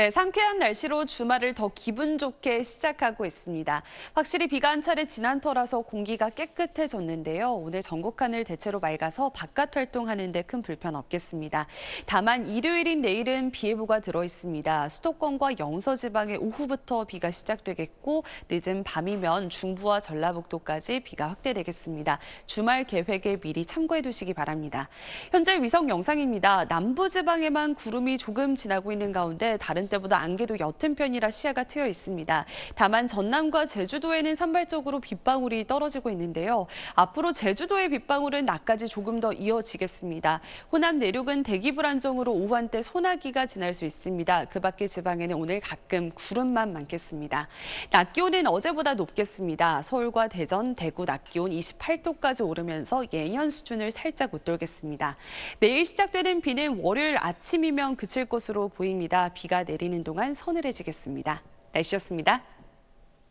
네, 상쾌한 날씨로 주말을 더 기분 좋게 시작하고 있습니다. 확실히 비가 한 차례 지난 터라서 공기가 깨끗해졌는데요. 오늘 전국 하늘 대체로 맑아서 바깥 활동하는 데 큰 불편 없겠습니다. 다만 일요일인 내일은 비 예보가 들어 있습니다. 수도권과 영서 지방에 오후부터 비가 시작되겠고 늦은 밤이면 중부와 전라북도까지 비가 확대되겠습니다. 주말 계획에 미리 참고해 두시기 바랍니다. 현재 위성 영상입니다. 남부 지방에만 구름이 조금 지나고 있는 가운데 다른 때보다 안개도 옅은 편이라 시야가 트여 있습니다. 다만 전남과 제주도에는 산발적으로 빗방울이 떨어지고 있는데요. 앞으로 제주도의 빗방울은 낮까지 조금 더 이어지겠습니다. 호남 내륙은 대기 불안정으로 오후 한때 소나기가 지날 수 있습니다. 그 밖의 지방에는 오늘 가끔 구름만 많겠습니다. 낮 기온은 어제보다 높겠습니다. 서울과 대전, 대구 낮 기온 28도까지 오르면서 예년 수준을 살짝 웃돌겠습니다. 내일 시작되는 비는 월요일 아침이면 그칠 것으로 보입니다. 비가 내리는 동안 서늘해지겠습니다. 날씨였습니다.